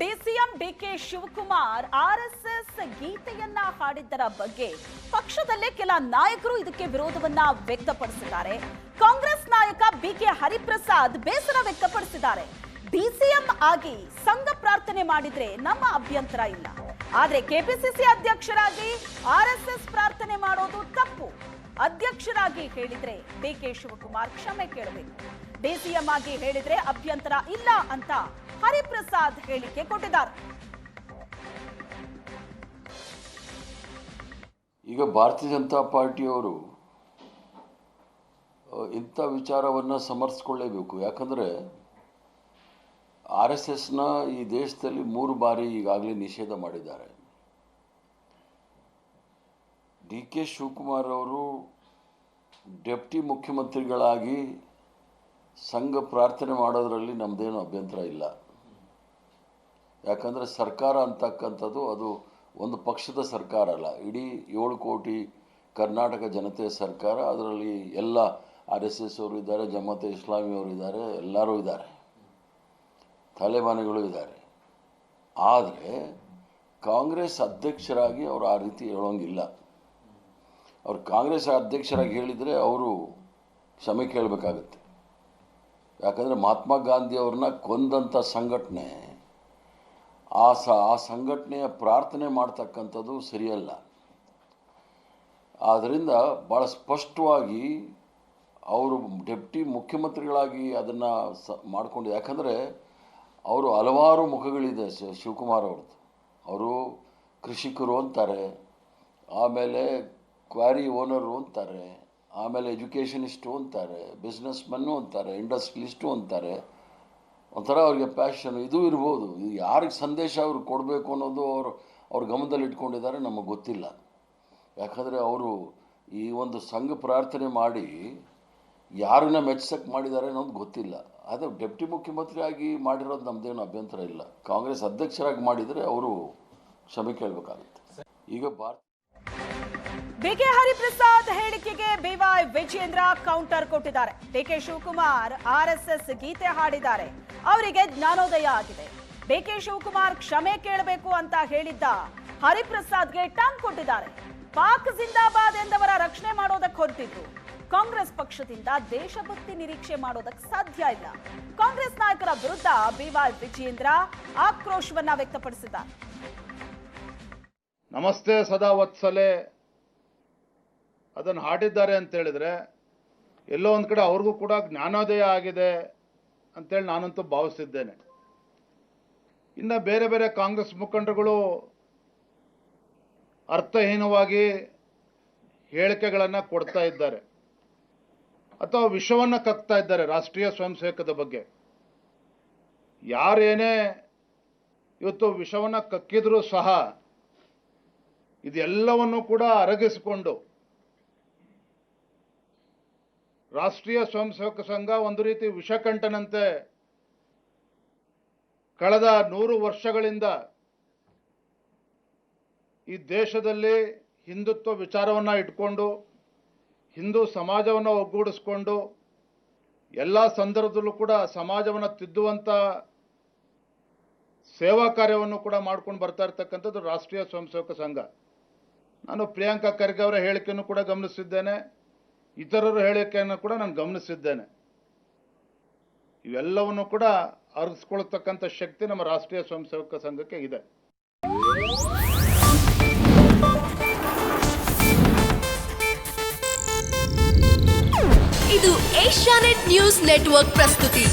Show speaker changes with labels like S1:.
S1: DCM DK Shivakumar RSS ಗೀತೆಯನ್ನ ಹಾಡಿದ್ದರ ಬಗ್ಗೆ ಪಕ್ಷದಲ್ಲೇ ಕೆಲ ನಾಯಕರು ಇದಕ್ಕೆ ವಿರೋಧವನ್ನ ವ್ಯಕ್ತಪಡಿಸಿದ್ದಾರೆ. ಕಾಂಗ್ರೆಸ್ ನಾಯಕ ಬಿಕೆ ಹರಿಪ್ರಸಾದ್ ಬೇಸರ ವ್ಯಕ್ತಪಡಿಸಿದ್ದಾರೆ. ಡಿಸಿಎಂ ಆಗಿ ಸಂಘ ಪ್ರಾರ್ಥನೆ ಮಾಡಿದ್ರೆ ನಮ್ಮ ಅಭ್ಯಂತರ ಇಲ್ಲ. ಆದ್ರೆ ಕೆಪಿಸಿಸಿ ಅಧ್ಯಕ್ಷರಾಗಿ ಆರ್ಎಸ್ಎಸ್ ಪ್ರಾರ್ಥನೆ ಮಾಡೋದು ತಪ್ಪು. ಅಧ್ಯಕ್ಷರಾಗಿ ಹೇಳಿದ್ರೆ ಡಿಕೆ ಶಿವಕುಮಾರ್ ಕ್ಷಮೆ ಕೇಳಬೇಕು. ಡಿಸಿಎಂ ಆಗಿ ಹೇಳಿದ್ರೆ ಅಭ್ಯಂತರ ಇಲ್ಲ ಅಂತ ಹರಿಪ್ರಸಾದ್ ಹೇಳಿಕೆ ಕೊಟ್ಟಿದ್ದಾರೆ.
S2: ಈಗ ಭಾರತೀಯ ಜನತಾ ಪಾರ್ಟಿಯವರು ಇಂಥ ವಿಚಾರವನ್ನು ಸಮರ್ಥಿಸ್ಕೊಳ್ಳೇಬೇಕು. ಯಾಕಂದರೆ ಆರ್ ಎಸ್ ಎಸ್ನ ಈ ದೇಶದಲ್ಲಿ ಮೂರು ಬಾರಿ ಈಗಾಗಲೇ ನಿಷೇಧ ಮಾಡಿದ್ದಾರೆ. ಡಿ ಕೆ ಶಿವಕುಮಾರ್ ಅವರು ಡೆಪ್ಟಿ ಮುಖ್ಯಮಂತ್ರಿಗಳಾಗಿ ಸಂಘ ಪ್ರಾರ್ಥನೆ ಮಾಡೋದರಲ್ಲಿ ನಮ್ಮದೇನು ಅಭ್ಯಂತರ ಇಲ್ಲ. ಯಾಕಂದರೆ ಸರ್ಕಾರ ಅಂತಕ್ಕಂಥದ್ದು ಅದು ಒಂದು ಪಕ್ಷದ ಸರ್ಕಾರ ಅಲ್ಲ. ಇಡೀ ಏಳು ಕೋಟಿ ಕರ್ನಾಟಕ ಜನತೆಯ ಸರ್ಕಾರ, ಅದರಲ್ಲಿ ಎಲ್ಲ ಆರ್ ಎಸ್ ಎಸ್ ಅವರು ಇದ್ದಾರೆ, ಜಮಾತೆ ಇಸ್ಲಾಮಿ ಅವರು ಇದ್ದಾರೆ, ಎಲ್ಲರೂ ಇದ್ದಾರೆ. ತಾಲಿಬಾನಿಗಳು ಇದ್ದಾರೆ. ಆದರೆ ಕಾಂಗ್ರೆಸ್ ಅಧ್ಯಕ್ಷರಾಗಿ ಅವರು ಆ ರೀತಿ ಹೇಳೋಂಗಿಲ್ಲ. ಅವ್ರು ಕಾಂಗ್ರೆಸ್ ಅಧ್ಯಕ್ಷರಾಗಿ ಹೇಳಿದರೆ ಅವರು ಕ್ಷಮೆ ಕೇಳಬೇಕಾಗತ್ತೆ. ಯಾಕಂದರೆ ಮಹಾತ್ಮ ಗಾಂಧಿ ಅವ್ರನ್ನ ಕೊಂದಂಥ ಸಂಘಟನೆ, ಆ ಸ, ಆ ಸಂಘಟನೆಯ ಪ್ರಾರ್ಥನೆ ಮಾಡ್ತಕ್ಕಂಥದ್ದು ಸರಿಯಲ್ಲ. ಆದ್ದರಿಂದ ಭಾಳ ಸ್ಪಷ್ಟವಾಗಿ ಅವರು ಡೆಪ್ಟಿ ಮುಖ್ಯಮಂತ್ರಿಗಳಾಗಿ ಅದನ್ನು ಸ, ಮಾಡಿಕೊಂಡು, ಯಾಕಂದರೆ ಅವರು ಹಲವಾರು ಮುಖಗಳಿದೆ ಶಿವಕುಮಾರ್ ಅವ್ರದ್ದು. ಅವರು ಕೃಷಿಕರು ಅಂತಾರೆ. ಆಮೇಲೆ ಕ್ವಾರಿ ಓನರು ಅಂತಾರೆ, ಆಮೇಲೆ ಎಜುಕೇಷನಿಸ್ಟು ಅಂತಾರೆ ಬಿಸ್ನೆಸ್ ಮನ್ನು ಅಂತಾರೆ ಇಂಡಸ್ಟ್ರಿಲಿಸ್ಟು ಅಂತಾರೆ, ಒಂಥರ ಅವ್ರಿಗೆ ಪ್ಯಾಷನ್ ಇದು ಇರ್ಬೋದು. ಇದು ಯಾರಿಗೆ ಸಂದೇಶ ಅವ್ರು ಕೊಡಬೇಕು ಅನ್ನೋದು ಅವರು, ಅವ್ರ ಗಮನದಲ್ಲಿ ಇಟ್ಕೊಂಡಿದ್ದಾರೆ ನಮಗೆ ಗೊತ್ತಿಲ್ಲ. ಯಾಕಂದರೆ ಅವರು ಈ ಒಂದು ಸಂಘ ಪ್ರಾರ್ಥನೆ ಮಾಡಿ ಯಾರನ್ನ ಮೆಚ್ಚಕ್ಕೆ ಮಾಡಿದ್ದಾರೆ ಅನ್ನೋದು ಗೊತ್ತಿಲ್ಲ. ಅದು ಡೆಪ್ಟಿ ಮುಖ್ಯಮಂತ್ರಿಯಾಗಿ ಮಾಡಿರೋದು ನಮ್ಮದೇನು ಅಭ್ಯಂತರ ಇಲ್ಲ. ಕಾಂಗ್ರೆಸ್ ಅಧ್ಯಕ್ಷರಾಗಿ ಮಾಡಿದರೆ ಅವರು ಕ್ಷಮೆ ಕೇಳಬೇಕಾಗುತ್ತೆ. ಈಗ ಭಾರತ
S1: ಬಿಕೆ ಹರಿಪ್ರಸಾದ್ ಹೇಳಿಕೆಗೆ ಬಿವೈ ವಿಜೇಂದ್ರ ಕೌಂಟರ್ ಕೊಟ್ಟಿದ್ದಾರೆ. ಡಿಕೆ ಶಿವಕುಮಾರ್ ಆರ್ಎಸ್ಎಸ್ ಗೀತೆ ಹಾಡಿದ್ದಾರೆ. ಅವರಿಗೆ ಜ್ಞಾನೋದಯ ಆಗಿದೆ. ಡಿಕೆ ಶಿವಕುಮಾರ್ ಕ್ಷಮೆ ಕೇಳಬೇಕು ಅಂತ ಹೇಳಿದ್ದ ಹರಿಪ್ರಸಾದ್ಗೆ ಟಾಂಗ್ ಕೊಟ್ಟಿದ್ದಾರೆ. ಪಾಕ್ ಜಿಂದಾಬಾದ್ ಎಂದವರ ರಕ್ಷಣೆ ಮಾಡೋದಕ್ಕೆ ಹೊರಟಿದ್ರು. ಕಾಂಗ್ರೆಸ್ ಪಕ್ಷದಿಂದ ದೇಶಭಕ್ತಿ ನಿರೀಕ್ಷೆ ಮಾಡೋದಕ್ಕೆ ಸಾಧ್ಯ ಇಲ್ಲ. ಕಾಂಗ್ರೆಸ್ ನಾಯಕರ ವಿರುದ್ಧ ಬಿವೈ ವಿಜೇಂದ್ರ ಆಕ್ರೋಶವನ್ನ ವ್ಯಕ್ತಪಡಿಸಿದ್ದಾರೆ.
S3: ನಮಸ್ತೆ ಸದಾ ವತ್ಸಲೆ. ಅದನ್ನು ಹಾಡಿದ್ದಾರೆ ಅಂತ ಹೇಳಿದ್ರೆ ಎಲ್ಲೋ ಒಂದು ಕಡೆ ಅವ್ರಿಗೂ ಕೂಡ ಜ್ಞಾನೋದಯ ಆಗಿದೆ ಅಂತೇಳಿ ನಾನಂತೂ ಭಾವಿಸಿದ್ದೇನೆ ಇನ್ನು ಬೇರೆ ಬೇರೆ ಕಾಂಗ್ರೆಸ್ ಮುಖಂಡರುಗಳು ಅರ್ಥಹೀನವಾಗಿ ಹೇಳಿಕೆಗಳನ್ನು ಕೊಡ್ತಾ ಇದ್ದಾರೆ. ಅಥವಾ ವಿಷವನ್ನು ಕಕ್ತಾ ಇದ್ದಾರೆ ರಾಷ್ಟ್ರೀಯ ಸ್ವಯಂ ಸೇವಕದ ಬಗ್ಗೆ. ಯಾರೇನೇ ಇವತ್ತು ವಿಷವನ್ನು ಕಕ್ಕಿದರೂ ಸಹ ಇದೆಲ್ಲವನ್ನು ಕೂಡ ಅರಗಿಸಿಕೊಂಡು ರಾಷ್ಟ್ರೀಯ ಸ್ವಯಂ ಸೇವಕ ಸಂಘ ಒಂದು ರೀತಿ ವಿಷಕಂಠನಂತೆ ಕಳೆದ ನೂರು ವರ್ಷಗಳಿಂದ ಈ ದೇಶದಲ್ಲಿ ಹಿಂದುತ್ವ ವಿಚಾರವನ್ನು ಇಟ್ಕೊಂಡು, ಹಿಂದೂ ಸಮಾಜವನ್ನು ಒಗ್ಗೂಡಿಸ್ಕೊಂಡು, ಎಲ್ಲ ಸಂದರ್ಭದಲ್ಲೂ ಕೂಡ ಸಮಾಜವನ್ನು ತಿದ್ದುವಂಥ ಸೇವಾ ಕಾರ್ಯವನ್ನು ಕೂಡ ಮಾಡ್ಕೊಂಡು ಬರ್ತಾ ಇರ್ತಕ್ಕಂಥದ್ದು ರಾಷ್ಟ್ರೀಯ ಸ್ವಯಂ ಸೇವಕ ಸಂಘ. ನಾನು ಪ್ರಿಯಾಂಕಾ ಖರ್ಗೆ ಅವರ ಹೇಳಿಕೆಯನ್ನು ಕೂಡ ಗಮನಿಸಿದ್ದೇನೆ. ಇತರರ ಹೇಳಿಕೆಯನ್ನು ಕೂಡ ನಾನು ಗಮನಿಸಿದ್ದೇನೆ. ಇವೆಲ್ಲವನ್ನು ಕೂಡ ಅರಗಿಸ್ಕೊಳ್ತಕ್ಕಂಥ ಶಕ್ತಿ ನಮ್ಮ ರಾಷ್ಟ್ರೀಯ ಸ್ವಯಂ ಸೇವಕ ಸಂಘಕ್ಕೆ ಇದೆ.
S4: ಇದು ಏಷ್ಯಾನೆಟ್ ನ್ಯೂಸ್ ನೆಟ್ವರ್ಕ್ ಪ್ರಸ್ತುತಿ.